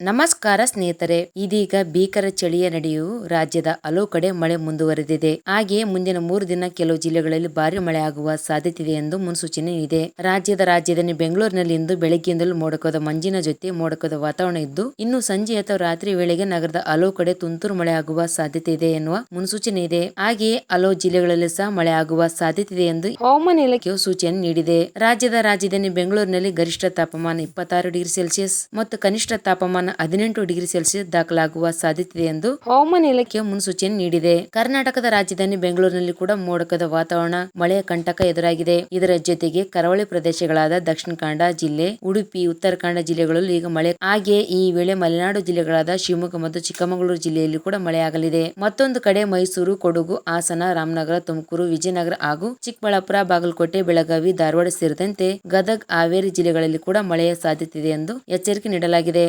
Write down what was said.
ನಮಸ್ಕಾರ ಸ್ನೇಹಿತರೆ, ಇದೀಗ ಭೀಕರ ಚಳಿಯ ನಡೆಯು ರಾಜ್ಯದ ಹಲವು ಕಡೆ ಮಳೆ ಮುಂದುವರೆದಿದೆ. ಹಾಗೆಯೇ ಮುಂದಿನ ಮೂರು ದಿನ ಕೆಲವು ಜಿಲ್ಲೆಗಳಲ್ಲಿ ಭಾರಿ ಮಳೆ ಆಗುವ ಸಾಧ್ಯತೆ ಇದೆ ಎಂದು ಮುನ್ಸೂಚನೆ ಇದೆ ರಾಜ್ಯದ ರಾಜಧಾನಿ ಬೆಂಗಳೂರಿನಲ್ಲಿ ಇಂದು ಬೆಳಗ್ಗೆಯಿಂದಲೂ ಮೋಡಕದ ಮಂಜಿನ ಜೊತೆ ಮೋಡಕದ ವಾತಾವರಣ ಇದ್ದು, ಇನ್ನು ಸಂಜೆ ಅಥವಾ ರಾತ್ರಿ ವೇಳೆಗೆ ನಗರದ ಹಲವು ಕಡೆ ತುಂತುರು ಮಳೆ ಆಗುವ ಸಾಧ್ಯತೆ ಇದೆ ಎನ್ನುವ ಮುನ್ಸೂಚನೆ ಇದೆ. ಹಾಗೆಯೇ ಹಲವು ಜಿಲ್ಲೆಗಳಲ್ಲಿ ಸಹ ಮಳೆ ಆಗುವ ಸಾಧ್ಯತೆ ಇದೆ ಎಂದು ಹವಾಮಾನ ಇಲಾಖೆಯು ಸೂಚನೆ ನೀಡಿದೆ. ರಾಜ್ಯದ ರಾಜಧಾನಿ ಬೆಂಗಳೂರಿನಲ್ಲಿ ಗರಿಷ್ಠ ತಾಪಮಾನ ಇಪ್ಪತ್ತಾರು ಡಿಗ್ರಿ ಸೆಲ್ಸಿಯಸ್ ಮತ್ತು ಕನಿಷ್ಠ ತಾಪಮಾನ ಹದಿನೆಂಟು ಡಿಗ್ರಿ ಸೆಲ್ಸಿಯಸ್ ದಾಖಲಾಗುವ ಸಾಧ್ಯತೆ ಇದೆ ಎಂದು ಹವಾಮಾನ ಇಲಾಖೆ ಮುನ್ಸೂಚನೆ ನೀಡಿದೆ. ಕರ್ನಾಟಕದ ರಾಜಧಾನಿ ಬೆಂಗಳೂರಿನಲ್ಲಿ ಕೂಡ ಮೋಡಕದ ವಾತಾವರಣ, ಮಳೆಯ ಕಂಟಕ ಎದುರಾಗಿದೆ. ಇದರ ಜೊತೆಗೆ ಕರಾವಳಿ ಪ್ರದೇಶಗಳಾದ ದಕ್ಷಿಣ ಕನ್ನಡ ಜಿಲ್ಲೆ, ಉಡುಪಿ, ಉತ್ತರ ಕನ್ನಡ ಜಿಲ್ಲೆಗಳಲ್ಲಿ ಈಗ ಮಳೆ. ಹಾಗೆ ಈ ವೇಳೆ ಮಲೆನಾಡು ಜಿಲ್ಲೆಗಳಾದ ಶಿವಮೊಗ್ಗ ಮತ್ತು ಚಿಕ್ಕಮಗಳೂರು ಜಿಲ್ಲೆಯಲ್ಲಿ ಕೂಡ ಮಳೆಯಾಗಲಿದೆ ಮತ್ತೊಂದು ಕಡೆ ಮೈಸೂರು, ಕೊಡಗು, ಹಾಸನ, ರಾಮನಗರ, ತುಮಕೂರು, ವಿಜಯನಗರ ಹಾಗೂ ಚಿಕ್ಕಬಳ್ಳಾಪುರ, ಬಾಗಲಕೋಟೆ, ಬೆಳಗಾವಿ, ಧಾರವಾಡ ಸೇರಿದಂತೆ ಗದಗ್, ಹಾವೇರಿ ಜಿಲ್ಲೆಗಳಲ್ಲಿ ಕೂಡ ಮಳೆಯ ಸಾಧ್ಯತೆ ಇದೆ ಎಂದು ಎಚ್ಚರಿಕೆ ನೀಡಲಾಗಿದೆ.